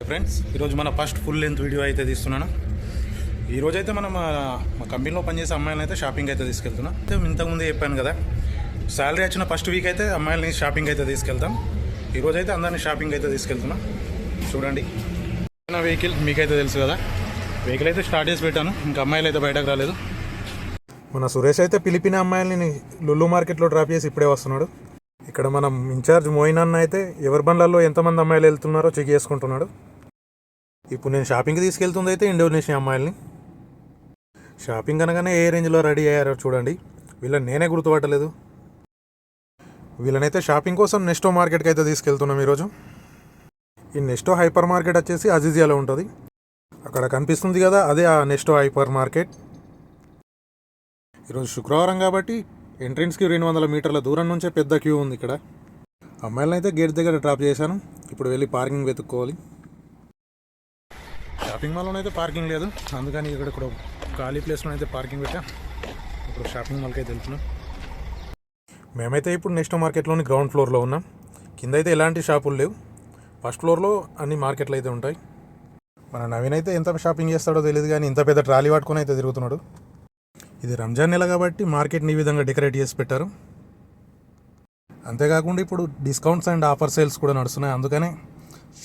Friends ఈరోజు మన first full length video అయితే తీస్తున్నాను. ఈరోజు అయితే మనం మా కంపెనీలో పనిచేసే అమ్మాయిలను అయితే షాపింగ్ అయితే తీసుకెళ్తున్నాం. అయితే ఇంతకుముందే చెప్పాను కదా శాలరీ వచ్చిన ఫస్ట్ వీక్ అయితే అమ్మాయిలని షాపింగ్ అయితే తీసుకెళ్తాం. ఈరోజు అయితే అందరినీ షాపింగ్ అయితే తీసుకెళ్తున్నాం. చూడండి. నా వెహికల్ మీకైతే తెలుసు కదా వెహికల్ అయితే స్టార్ట్ చేసి పెట్టాను. ఇంకా అమ్మాయిలు అయితే బయటకు రాలేదు. మన సురేష్ అయితే పిలిపిన అమ్మాయిలని లుల్లు మార్కెట్లో డ్రాప్ చేసి ఇప్పుడే వస్తున్నాడు. ఇక్కడ మనం ఇన్ఛార్జ్ మోయిన్ అన్న అయితే ఎవరి బండ్లలో ఎంతమంది అమ్మాయిలు వెళ్తున్నారో చెక్ చేసుకుంటున్నాడు. ఇప్పుడు నేను షాపింగ్కి తీసుకెళ్తుంది అయితే ఇండోనేషియా అమ్మాయిల్ని. షాపింగ్ అనగానే ఏ రేంజ్లో రెడీ అయ్యారో చూడండి. వీళ్ళని నేనే గుర్తుపట్టలేదు. వీళ్ళనైతే షాపింగ్ కోసం నెస్టో మార్కెట్కి అయితే తీసుకెళ్తున్నాం ఈరోజు. ఈ నెస్టో హైపర్ మార్కెట్ వచ్చేసి అజిజియాలో ఉంటుంది. అక్కడ కనిపిస్తుంది కదా అదే ఆ నెస్టో హైపర్ మార్కెట్. ఈరోజు శుక్రవారం కాబట్టి ఎంట్రన్స్కి రెండు వందల మీటర్ల దూరం నుంచే పెద్ద క్యూ ఉంది ఇక్కడ. అమ్మాయిలను అయితే గేట్ దగ్గర డ్రాప్ చేశాను. ఇప్పుడు వెళ్ళి పార్కింగ్ వెతుక్కోవాలి. షాపింగ్ మాల్లో అయితే పార్కింగ్ లేదు. అందుకని ఇక్కడ ఇక్కడ ఖాళీ ప్లేస్లో అయితే పార్కింగ్ పెట్టా. ఇప్పుడు షాపింగ్ మాల్కి అయితే వెళ్తున్నాం. మేమైతే ఇప్పుడు నెక్స్ట్ మార్కెట్లోని గ్రౌండ్ ఫ్లోర్లో ఉన్నాం. కింద అయితే ఎలాంటి షాపులు లేవు. ఫస్ట్ ఫ్లోర్లో అన్ని మార్కెట్లు అయితే ఉంటాయి. మన నవీన్ అయితే ఎంత షాపింగ్ చేస్తాడో తెలియదు కానీ ఇంత పెద్ద ట్రాలీ పట్టుకొని అయితే తిరుగుతున్నాడు. ఇది రంజాన్ నెల కాబట్టి మార్కెట్ని ఈ విధంగా డెకరేట్ చేసి పెట్టారు. అంతేకాకుండా ఇప్పుడు డిస్కౌంట్స్ అండ్ ఆఫర్ సేల్స్ కూడా నడుస్తున్నాయి. అందుకనే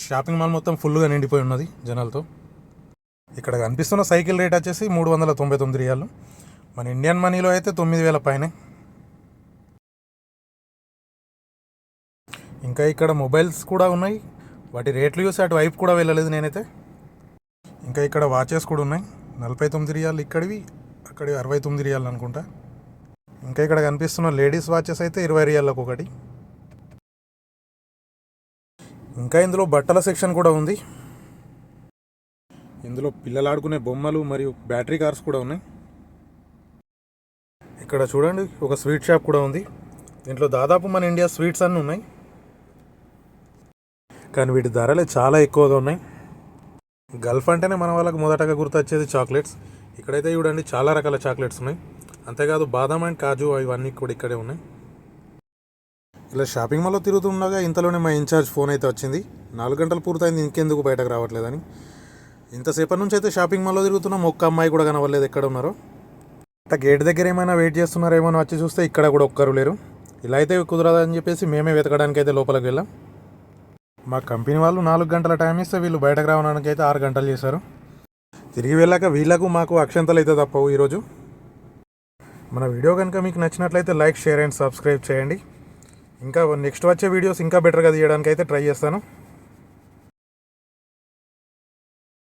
షాపింగ్ మాల్ మొత్తం ఫుల్గా నిండిపోయి ఉన్నది జనాలతో. ఇక్కడ కనిపిస్తున్న సైకిల్ రేట్ వచ్చేసి మూడు వందల తొంభై తొమ్మిది రియాలు. మన ఇండియన్ మనీలో అయితే తొమ్మిది వేల పైనే. ఇంకా ఇక్కడ మొబైల్స్ కూడా ఉన్నాయి. వాటి రేట్లు చూసి అటు వైపు కూడా వెళ్ళలేదు నేనైతే. ఇంకా ఇక్కడ వాచెస్ కూడా ఉన్నాయి. నలభై తొమ్మిది రియాలు ఇక్కడివి అక్కడివి అరవై తొమ్మిది రియాలు అనుకుంటా. ఇంకా ఇక్కడ కనిపిస్తున్న లేడీస్ వాచెస్ అయితే ఇరవై రియాలకు ఒకటి. ఇంకా ఇందులో బట్టల సెక్షన్ కూడా ఉంది. ఇందులో పిల్లలు ఆడుకునే బొమ్మలు మరియు బ్యాటరీ కార్స్ కూడా ఉన్నాయి. ఇక్కడ చూడండి ఒక స్వీట్ షాప్ కూడా ఉంది. దీంట్లో దాదాపు మన ఇండియా స్వీట్స్ అన్నీ ఉన్నాయి. కానీ వీటి ధరలే చాలా ఎక్కువగా ఉన్నాయి. గల్ఫ్ అంటేనే మన వాళ్ళకి మొదటగా గుర్తొచ్చేది చాక్లెట్స్. ఇక్కడైతే చూడండి చాలా రకాల చాక్లెట్స్ ఉన్నాయి. అంతేకాదు బాదాం అండ్ కాజు ఇవన్నీ కూడా ఇక్కడే ఉన్నాయి. ఇలా షాపింగ్ మాల్లో తిరుగుతుండగా ఇంతలోనే మా ఇన్ఛార్జ్ ఫోన్ అయితే వచ్చింది. నాలుగు గంటలు పూర్తయింది ఇంకెందుకు బయటకు రావట్లేదని. ఇంతసేపటి నుంచి అయితే షాపింగ్ మాల్లో తిరుగుతున్నాం ఒక్క అమ్మాయి కూడా కనవలేదు ఎక్కడ ఉన్నారో? అట్లా గేట్ దగ్గర ఏమైనా వెయిట్ చేస్తున్నారేమో అని వచ్చి చూస్తే ఇక్కడ కూడా ఒక్కరు లేరు. ఇలా అయితే కుదరదని చెప్పేసి మేమే వెతకడానికి అయితే లోపలికి వెళ్ళాం. మా కంపెనీ వాళ్ళు నాలుగు గంటల టైం ఇస్తే వీళ్ళు బయటకు రావడానికి అయితే ఆరు గంటలు చేశారు. తిరిగి వెళ్ళాక వీళ్ళకు మాకు అక్షంతలు అయితే తప్పవు ఈరోజు. మన వీడియో కనుక మీకు నచ్చినట్లయితే లైక్ షేర్ అండ్ సబ్స్క్రైబ్ చేయండి. ఇంకా నెక్స్ట్ వచ్చే వీడియోస్ ఇంకా బెటర్గా తీయడానికి అయితే ట్రై చేస్తాను.